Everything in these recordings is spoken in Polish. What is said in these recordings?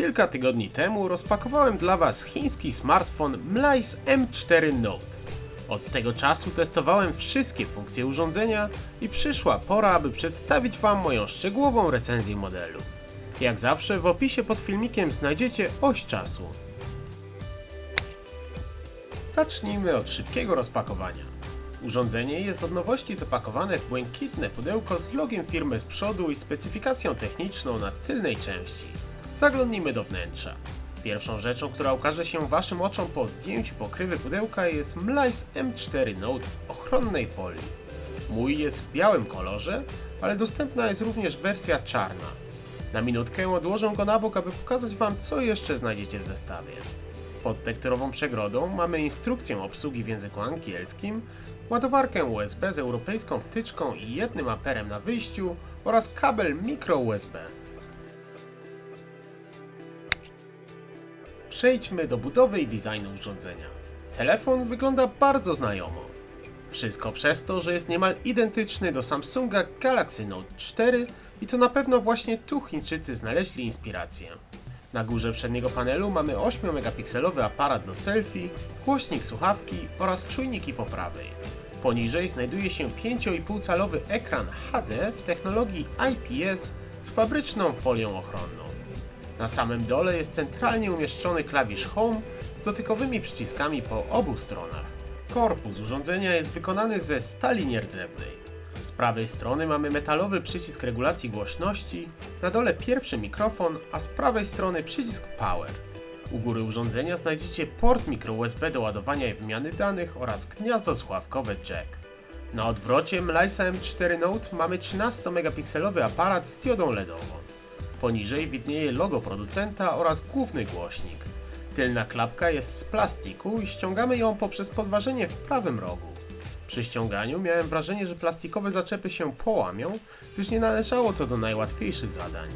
Kilka tygodni temu rozpakowałem dla Was chiński smartfon Mlice M4 Note. Od tego czasu testowałem wszystkie funkcje urządzenia i przyszła pora, aby przedstawić Wam moją szczegółową recenzję modelu. Jak zawsze w opisie pod filmikiem znajdziecie oś czasu. Zacznijmy od szybkiego rozpakowania. Urządzenie jest od nowości zapakowane w błękitne pudełko z logiem firmy z przodu i specyfikacją techniczną na tylnej części. Zaglądnijmy do wnętrza. Pierwszą rzeczą, która ukaże się Waszym oczom po zdjęciu pokrywy pudełka jest Mlice M4 Note w ochronnej folii. Mój jest w białym kolorze, ale dostępna jest również wersja czarna. Na minutkę odłożę go na bok, aby pokazać Wam, co jeszcze znajdziecie w zestawie. Pod tekturową przegrodą mamy instrukcję obsługi w języku angielskim, ładowarkę USB z europejską wtyczką i jednym amperem na wyjściu oraz kabel micro USB. Przejdźmy do budowy i designu urządzenia. Telefon wygląda bardzo znajomo. Wszystko przez to, że jest niemal identyczny do Samsunga Galaxy Note 4 i to na pewno właśnie tu Chińczycy znaleźli inspirację. Na górze przedniego panelu mamy 8-megapikselowy aparat do selfie, głośnik słuchawki oraz czujniki po prawej. Poniżej znajduje się 5,5-calowy ekran HD w technologii IPS z fabryczną folią ochronną. Na samym dole jest centralnie umieszczony klawisz Home z dotykowymi przyciskami po obu stronach. Korpus urządzenia jest wykonany ze stali nierdzewnej. Z prawej strony mamy metalowy przycisk regulacji głośności, na dole pierwszy mikrofon, a z prawej strony przycisk Power. U góry urządzenia znajdziecie port micro USB do ładowania i wymiany danych oraz gniazdo słuchawkowe jack. Na odwrocie Mlice M4 Note mamy 13-megapikselowy aparat z diodą LEDową. Poniżej widnieje logo producenta oraz główny głośnik. Tylna klapka jest z plastiku i ściągamy ją poprzez podważenie w prawym rogu. Przy ściąganiu miałem wrażenie, że plastikowe zaczepy się połamią, gdyż nie należało to do najłatwiejszych zadań.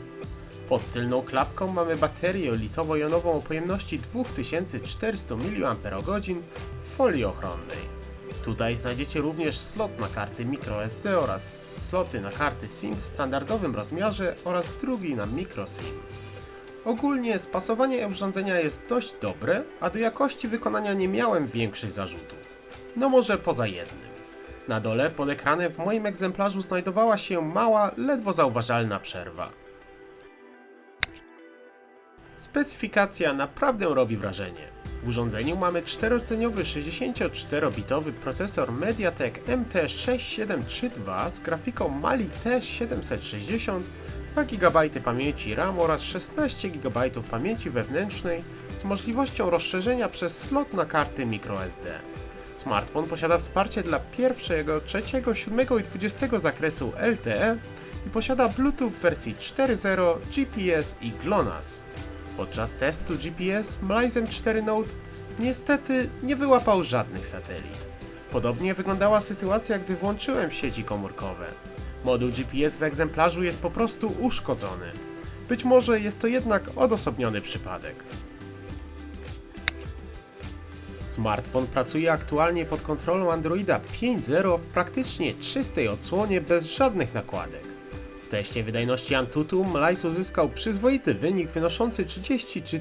Pod tylną klapką mamy baterię litowo-jonową o pojemności 2400 mAh w folii ochronnej. Tutaj znajdziecie również slot na karty microSD oraz sloty na karty SIM w standardowym rozmiarze oraz drugi na microSIM. Ogólnie spasowanie urządzenia jest dość dobre, a do jakości wykonania nie miałem większych zarzutów. No może poza jednym. Na dole pod ekranem w moim egzemplarzu znajdowała się mała, ledwo zauważalna przerwa. Specyfikacja naprawdę robi wrażenie. W urządzeniu mamy czteroceniowy 64-bitowy procesor MediaTek MT6732 z grafiką Mali T760, 2 GB pamięci RAM oraz 16 GB pamięci wewnętrznej z możliwością rozszerzenia przez slot na karty microSD. Smartfon posiada wsparcie dla pierwszego, trzeciego, siódmego i 20 zakresu LTE i posiada Bluetooth w wersji 4.0, GPS i GLONASS. Podczas testu GPS Mlize M4 Note niestety nie wyłapał żadnych satelit. Podobnie wyglądała sytuacja, gdy włączyłem sieci komórkowe. Moduł GPS w egzemplarzu jest po prostu uszkodzony. Być może jest to jednak odosobniony przypadek. Smartfon pracuje aktualnie pod kontrolą Androida 5.0 w praktycznie czystej odsłonie bez żadnych nakładek. W teście wydajności Antutu Mlice uzyskał przyzwoity wynik wynoszący 33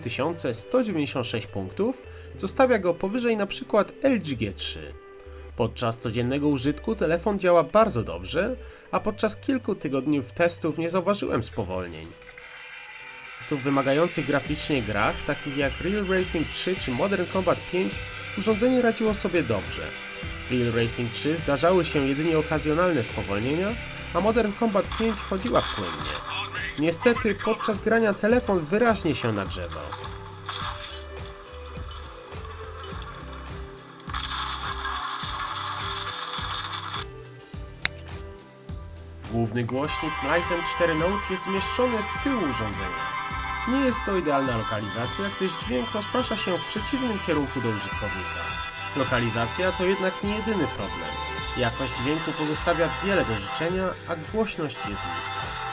196 punktów, co stawia go powyżej np. LG G3. Podczas codziennego użytku telefon działa bardzo dobrze, a podczas kilku tygodni testów nie zauważyłem spowolnień. W wymagających graficznie grach, takich jak Real Racing 3 czy Modern Combat 5, urządzenie radziło sobie dobrze. Real Racing 3 zdarzały się jedynie okazjonalne spowolnienia, a Modern Combat 5 chodziła płynnie. Niestety podczas grania telefon wyraźnie się nagrzewał. Główny głośnik Mlice M4 Note jest zmieszczony z tyłu urządzenia. Nie jest to idealna lokalizacja, gdyż dźwięk rozprasza się w przeciwnym kierunku do użytkownika. Lokalizacja to jednak nie jedyny problem. Jakość dźwięku pozostawia wiele do życzenia, a głośność jest niska.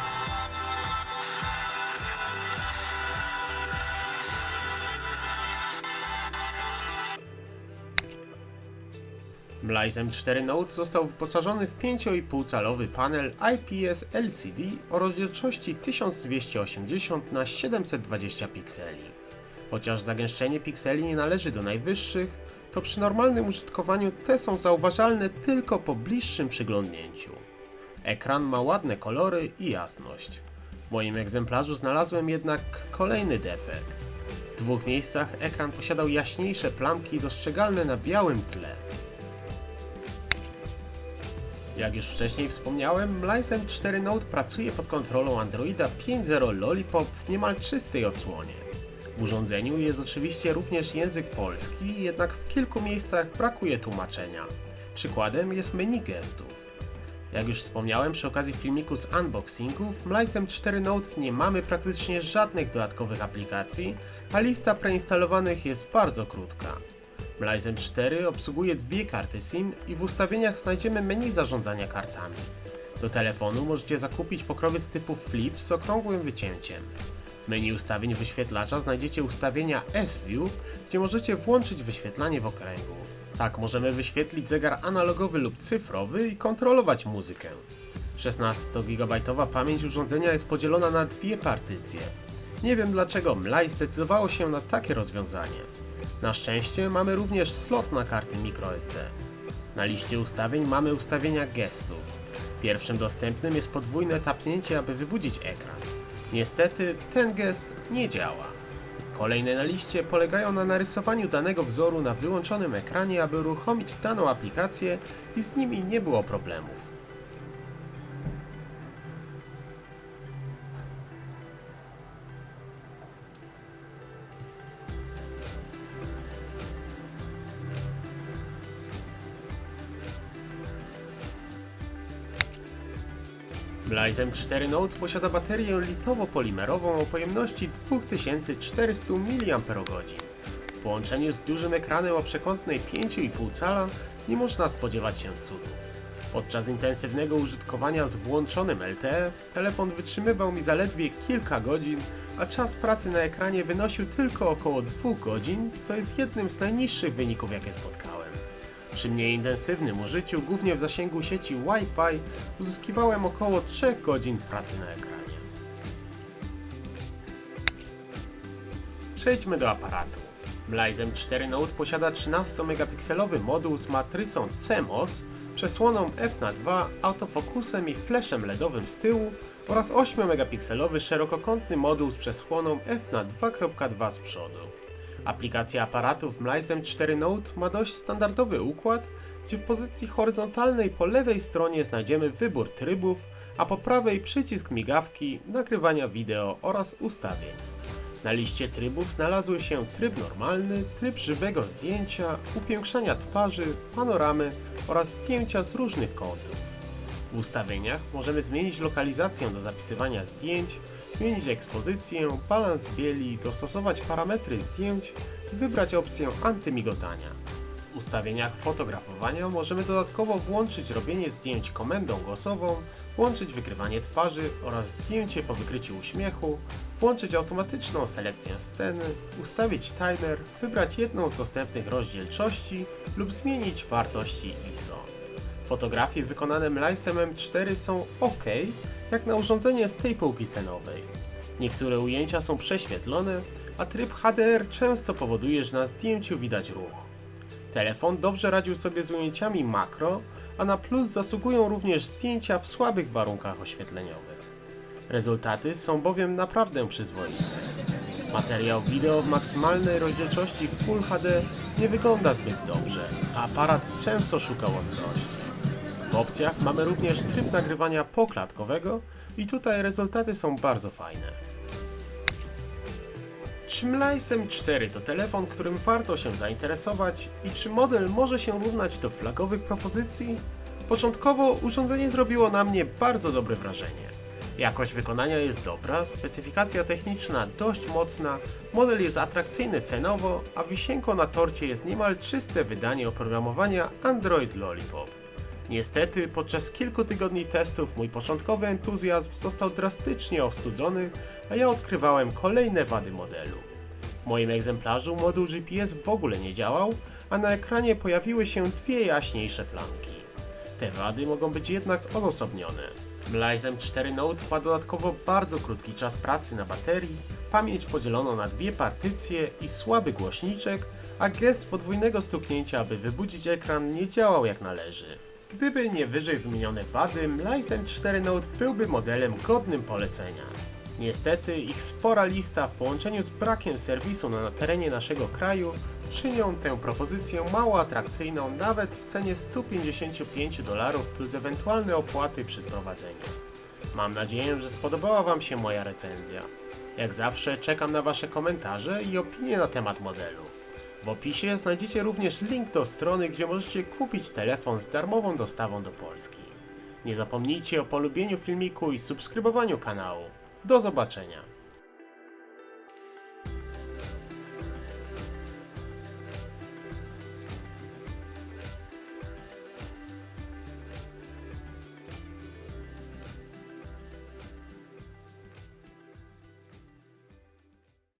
Mlizem 4 Note został wyposażony w 5,5-calowy panel IPS LCD o rozdzielczości 1280 x 720 pikseli. Chociaż zagęszczenie pikseli nie należy do najwyższych, to przy normalnym użytkowaniu te są zauważalne tylko po bliższym przyglądnięciu. Ekran ma ładne kolory i jasność. W moim egzemplarzu znalazłem jednak kolejny defekt. W dwóch miejscach ekran posiadał jaśniejsze plamki dostrzegalne na białym tle. Jak już wcześniej wspomniałem, Mlizem 4 Note pracuje pod kontrolą Androida 5.0 Lollipop w niemal czystej odsłonie. Urządzeniu jest oczywiście również język polski, jednak w kilku miejscach brakuje tłumaczenia. Przykładem jest menu gestów. Jak już wspomniałem przy okazji filmiku z unboxingu, w Mlizem 4 Note nie mamy praktycznie żadnych dodatkowych aplikacji, a lista preinstalowanych jest bardzo krótka. Mlizem 4 obsługuje dwie karty SIM i w ustawieniach znajdziemy menu zarządzania kartami. Do telefonu możecie zakupić pokrowiec typu Flip z okrągłym wycięciem. Menu ustawień wyświetlacza znajdziecie ustawienia S-View, gdzie możecie włączyć wyświetlanie w okręgu. Tak możemy wyświetlić zegar analogowy lub cyfrowy i kontrolować muzykę. 16-GB pamięć urządzenia jest podzielona na dwie partycje. Nie wiem dlaczego Mlaj zdecydowało się na takie rozwiązanie. Na szczęście mamy również slot na karty microSD. Na liście ustawień mamy ustawienia gestów. Pierwszym dostępnym jest podwójne tapnięcie, aby wybudzić ekran. Niestety ten gest nie działa. Kolejne na liście polegają na narysowaniu danego wzoru na wyłączonym ekranie, aby uruchomić daną aplikację i z nimi nie było problemów. Mlizem 4 Note posiada baterię litowo-polimerową o pojemności 2400 mAh. W połączeniu z dużym ekranem o przekątnej 5,5 cala nie można spodziewać się cudów. Podczas intensywnego użytkowania z włączonym LTE telefon wytrzymywał mi zaledwie kilka godzin, a czas pracy na ekranie wynosił tylko około 2 godzin, co jest jednym z najniższych wyników jakie spotkałem. Przy mniej intensywnym użyciu, głównie w zasięgu sieci Wi-Fi, uzyskiwałem około 3 godzin pracy na ekranie. Przejdźmy do aparatu. Mlizem 4 Note posiada 13-megapikselowy moduł z matrycą CMOS, przesłoną f2, autofokusem i flashem LEDowym z tyłu oraz 8-megapikselowy szerokokątny moduł z przesłoną f2.2 z przodu. Aplikacja aparatów Mlizem 4 Note ma dość standardowy układ, gdzie w pozycji horyzontalnej po lewej stronie znajdziemy wybór trybów, a po prawej przycisk migawki, nagrywania wideo oraz ustawień. Na liście trybów znalazły się tryb normalny, tryb żywego zdjęcia, upiększania twarzy, panoramy oraz zdjęcia z różnych kątów. W ustawieniach możemy zmienić lokalizację do zapisywania zdjęć, zmienić ekspozycję, balans bieli, dostosować parametry zdjęć i wybrać opcję antymigotania. W ustawieniach fotografowania możemy dodatkowo włączyć robienie zdjęć komendą głosową, włączyć wykrywanie twarzy oraz zdjęcie po wykryciu uśmiechu, włączyć automatyczną selekcję sceny, ustawić timer, wybrać jedną z dostępnych rozdzielczości lub zmienić wartości ISO. Fotografie wykonane Mlysem M4 są ok, jak na urządzenie z tej półki cenowej. Niektóre ujęcia są prześwietlone, a tryb HDR często powoduje, że na zdjęciu widać ruch. Telefon dobrze radził sobie z ujęciami makro, a na plus zasługują również zdjęcia w słabych warunkach oświetleniowych. Rezultaty są bowiem naprawdę przyzwoite. Materiał wideo w maksymalnej rozdzielczości Full HD nie wygląda zbyt dobrze, a aparat często szukał ostrości. W opcjach mamy również tryb nagrywania poklatkowego i tutaj rezultaty są bardzo fajne. Czy Mlysem 4 to telefon, którym warto się zainteresować i czy model może się równać do flagowych propozycji? Początkowo urządzenie zrobiło na mnie bardzo dobre wrażenie. Jakość wykonania jest dobra, specyfikacja techniczna dość mocna, model jest atrakcyjny cenowo, a wisienką na torcie jest niemal czyste wydanie oprogramowania Android Lollipop. Niestety, podczas kilku tygodni testów mój początkowy entuzjazm został drastycznie ostudzony, a ja odkrywałem kolejne wady modelu. W moim egzemplarzu moduł GPS w ogóle nie działał, a na ekranie pojawiły się dwie jaśniejsze plamki. Te wady mogą być jednak odosobnione. Mlizem 4 Note ma dodatkowo bardzo krótki czas pracy na baterii, pamięć podzieloną na dwie partycje i słaby głośniczek, a gest podwójnego stuknięcia, aby wybudzić ekran, nie działał jak należy. Gdyby nie wyżej wymienione wady, Mlizem 4 Note byłby modelem godnym polecenia. Niestety ich spora lista w połączeniu z brakiem serwisu na terenie naszego kraju czynią tę propozycję mało atrakcyjną nawet w cenie 155 dolarów plus ewentualne opłaty przy sprowadzeniu. Mam nadzieję, że spodobała Wam się moja recenzja. Jak zawsze czekam na Wasze komentarze i opinie na temat modelu. W opisie znajdziecie również link do strony, gdzie możecie kupić telefon z darmową dostawą do Polski. Nie zapomnijcie o polubieniu filmiku i subskrybowaniu kanału. Do zobaczenia.